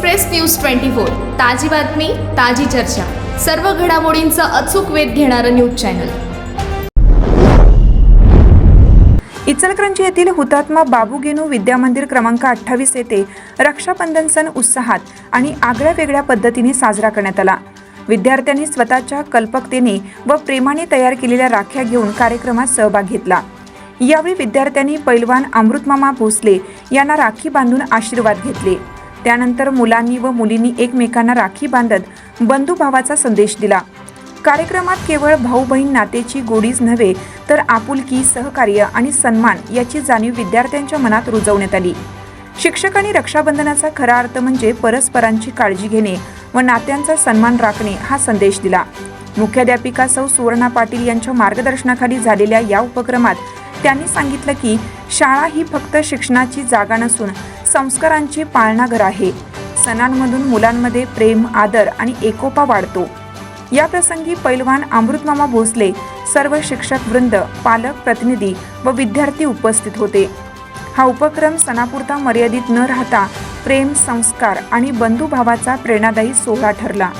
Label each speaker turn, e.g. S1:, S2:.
S1: Express news twenty four. ताजी बातमी ताजी चर्चा. सर्व घडामोडींचा अचूक वेध घेणारं न्यूज चॅनल.
S2: इचलकरंजी येथील हुतात्मा बाबू गेनू विद्यामंदिर क्रमांक अठ्ठावीस येथे रक्षाबंधन सण उत्साहात आणि आगळ्या वेगळ्या पद्धतीने साजरा करण्यात आला. विद्यार्थ्यांनी स्वतःच्या कल्पकतेने व प्रेमाने तयार केलेल्या राख्या घेऊन कार्यक्रमात सहभाग घेतला. यावेळी विद्यार्थ्यांनी पैलवान अमृतमामा भोसले यांना राखी बांधून आशीर्वाद घेतले. त्यानंतर मुलांनी व मुलींनी एकमेकांना राखी बांधत बंधुभावाचा संदेश दिला. कार्यक्रमात केवळ भाऊ बहीण नातेची गोडीच नव्हे तर आपुलकी सहकार्य आणि सन्मान याची जाणीव विद्यार्थ्यांच्या मनात रुजवण्यात आली. शिक्षकांनी रक्षाबंधनाचा खरा अर्थ म्हणजे परस्परांची काळजी घेणे व नात्यांचा सन्मान राखणे हा संदेश दिला. मुख्याध्यापिका सौ. सुवर्णा पाटील यांच्या मार्गदर्शनाखाली झालेल्या या उपक्रमात त्यांनी सांगितलं की शाळा ही फक्त शिक्षणाची जागा नसून संस्कारांची पाळणाघर आहे. सणांमधून मुलांमध्ये प्रेम आदर आणि एकोपा वाढतो. या प्रसंगी पैलवान अमृतमामा भोसले सर्व शिक्षक वृंद पालक प्रतिनिधी व विद्यार्थी उपस्थित होते. हा उपक्रम सणापुरता मर्यादित न राहता प्रेम संस्कार आणि बंधुभावाचा प्रेरणादायी सोहळा ठरला.